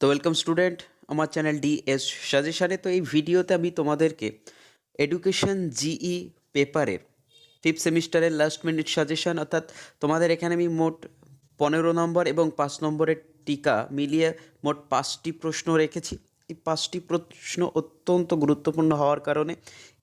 তো welcome student আমার channel DS সাজেশানে তো এই ভিডিওতে আমি তোমাদেরকে এডুকেশন জিই পেপারের ফিফথ সেমিস্টারের লাস্ট মিনিট সাজেশান অর্থাৎ তোমাদের এখানে আমি মোট পনেরো নম্বর এবং পাঁচ নম্বরের টিকা মিলিয়ে মোট পাঁচটি প্রশ্ন রেখেছি। এই পাঁচটি প্রশ্ন অত্যন্ত গুরুত্বপূর্ণ হওয়ার কারণে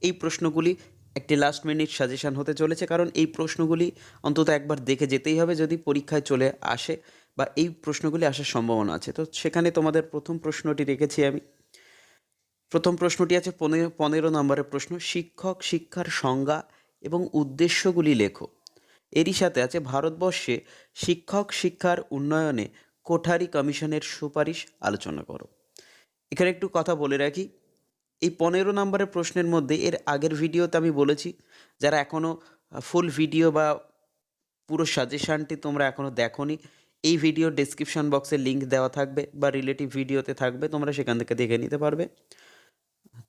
এই প্রশ্নগুলি একটি লাস্ট মিনিট সাজেশান হতে চলেছে, কারণ এই প্রশ্নগুলি অন্তত একবার দেখে যেতেই হবে যদি পরীক্ষায় চলে আসে। বা এই প্রশ্নগুলি আসার সম্ভাবনা আছে। তো সেখানে তোমাদের প্রথম প্রশ্নটি রেখেছি আমি। প্রথম প্রশ্নটি আছে পনেরো পনেরো নম্বরের প্রশ্ন, শিক্ষক শিক্ষার সংজ্ঞা এবং উদ্দেশ্যগুলি লেখো। এরই সাথে আছে ভারতবর্ষে শিক্ষক শিক্ষার উন্নয়নে কোঠারি কমিশনের সুপারিশ আলোচনা করো। এখানে একটু কথা বলে রাখি। এই পনেরো নম্বরের প্রশ্নের মধ্যে এর আগের ভিডিওতে আমি বলেছি, যারা এখনও ফুল ভিডিও বা পুরো সাজেশানটি তোমরা এখনও দেখোনি এই ভিডিও ডেসক্রিপশন বক্সে লিংক দেওয়া থাকবে বা রিলেটিভ ভিডিওতে থাকবে, তোমরা সেখান থেকে দেখে নিতে পারবে।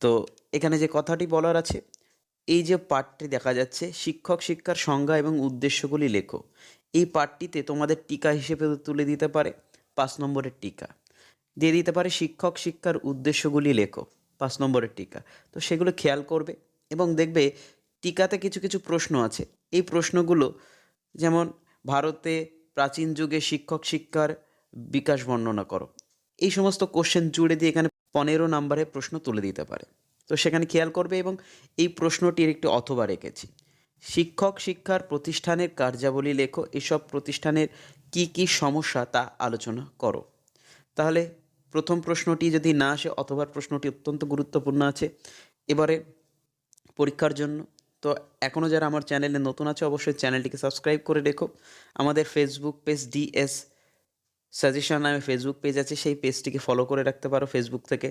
তো এখানে যে কথাটি বলার আছে, এই যে পাঠটি দেখা যাচ্ছে, শিক্ষক শিক্ষার সংজ্ঞা এবং উদ্দেশ্যগুলি লেখো। এই পাঠটিতে তোমাদের টিকা হিসেবে তুলে দিতে পারে পাঁচ নম্বরের টিকা। দিয়ে দিতে পারে শিক্ষক শিক্ষার উদ্দেশ্যগুলি লেখো, পাঁচ নম্বরের টিকা। তো সেগুলো খেয়াল করবে এবং দেখবে টিকাতে কিছু কিছু প্রশ্ন আছে। এই প্রশ্নগুলো যেমন, ভারতে প্রাচীন যুগে শিক্ষক শিক্ষার বিকাশ বর্ণনা করো। এই সমস্ত কোশ্চেন জুড়ে দিয়ে এখানে পনেরো নম্বরে প্রশ্ন তুলে দিতে পারে। তো সেখানে খেয়াল করবে এবং এই প্রশ্নটির একটি অথবা রেখেছি। শিক্ষক শিক্ষার প্রতিষ্ঠানের কার্যাবলী লেখো, এসব প্রতিষ্ঠানের কি কি সমস্যা তা আলোচনা করো। তাহলে প্রথম প্রশ্নটি যদি না আসে অথবা প্রশ্নটি অত্যন্ত গুরুত্বপূর্ণ আছে। এবারে পরীক্ষার জন্য তো এখনও যারা আমার চ্যানেলে নতুন আছে, অবশ্যই চ্যানেলটিকে সাবস্ক্রাইব করে রেখো। আমাদের ফেসবুক পেজ ডিএস সাজেশন নামে ফেসবুক পেজ আছে, সেই পেজটিকে ফলো করে রাখতে পারো ফেসবুক থেকে।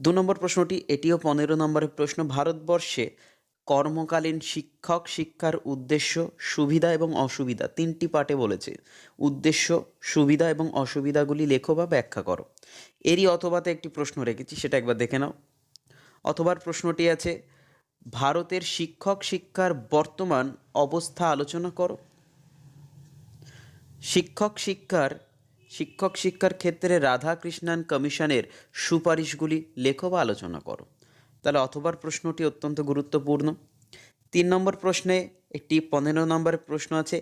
দু নম্বর প্রশ্নটি, এটিও পনেরো নম্বরের প্রশ্ন, ভারতবর্ষে কর্মকালীন শিক্ষক শিক্ষার উদ্দেশ্য সুবিধা এবং অসুবিধা? তিনটি পার্টে বলেছে, উদ্দেশ্য, সুবিধা এবং অসুবিধাগুলি লেখো বা ব্যাখ্যা করো। এরই অথবাতে একটি প্রশ্ন রেখেছি, সেটা একবার দেখে নাও। অথবার প্রশ্নটি আছে ভারতের শিক্ষক শিক্ষার বর্তমান অবস্থা আলোচনা করো। শিক্ষক শিক্ষার শিক্ষক শিক্ষার ক্ষেত্রে রাধাকৃষ্ণান কমিশনের সুপারিশগুলি লেখো বা আলোচনা করো। তাহলে অথবার প্রশ্নটি অত্যন্ত গুরুত্বপূর্ণ। তিন নম্বর প্রশ্নে একটি পনেরো নম্বরের প্রশ্ন আছে,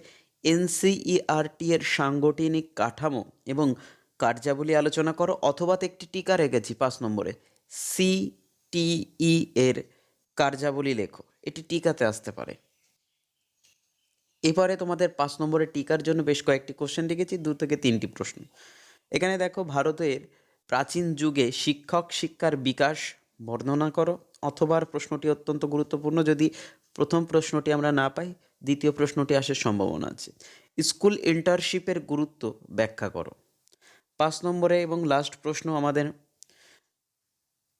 এনসিইআরটি এর সাংগঠনিক কাঠামো এবং কার্যাবলী আলোচনা করো অথবাতে একটি টিকা রেখেছি পাঁচ নম্বরে, সিটিই এর কার্যাবলী লেখো। এটি টিকাতে আসতে পারে। এবারে তোমাদের পাঁচ নম্বরের টিকার জন্য বেশ কয়েকটি কোশ্চেন লিখেছি দু থেকে তিনটি প্রশ্ন। এখানে দেখো, ভারতের প্রাচীন যুগে শিক্ষক শিক্ষার বিকাশ বর্ণনা করো, অথবা প্রশ্নটি অত্যন্ত গুরুত্বপূর্ণ, যদি প্রথম প্রশ্নটি আমরা না পাই, দ্বিতীয় প্রশ্নটি আসার সম্ভাবনা আছে। স্কুল ইন্টার্নশিপের গুরুত্ব ব্যাখ্যা করো। পাঁচ নম্বরে এবং লাস্ট প্রশ্ন আমাদের।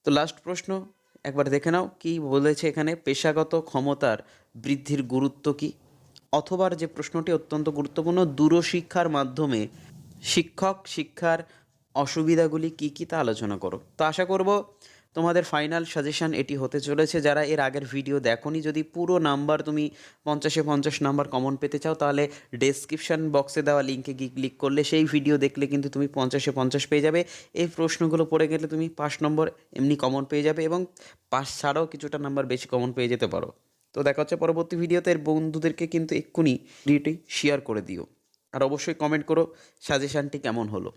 তো লাস্ট প্রশ্ন একবার দেখে নাও কি বলেছে এখানে, পেশাগত ক্ষমতার বৃদ্ধির গুরুত্ব কি? অথবা যে প্রশ্নটি অত্যন্ত গুরুত্বপূর্ণ, দূরশিক্ষার মাধ্যমে শিক্ষক শিক্ষার অসুবিধাগুলি কি কি তা আলোচনা করো। তো আশা করব তোমাদের ফাইনাল সাজেশন এটি হতে চলেছে। যারা এর আগের ভিডিও দেখোনি, যদি পুরো নাম্বার তুমি পঞ্চাশে পঞ্চাশ নাম্বার কমন পেতে চাও, তাহলে ডেসক্রিপশন বক্সে দেওয়া লিঙ্কে গিয়ে ক্লিক করলে সেই ভিডিও দেখলে কিন্তু তুমি পঞ্চাশে পঞ্চাশ পেয়ে যাবে। এই প্রশ্নগুলো পড়ে গেলে তুমি পাঁচ নম্বর এমনি কমন পেয়ে যাবে এবং পাঁচ ছাড়াও কিছুটা নাম্বার বেশি কমন পেয়ে যেতে পারো। তো দেখা হচ্ছে পরবর্তী ভিডিওতে। এর বন্ধুদেরকে কিন্তু এক্ষুনি ভিডিওটি শেয়ার করে দিও। আর অবশ্যই কমেন্ট করো সাজেশানটি কেমন হলো।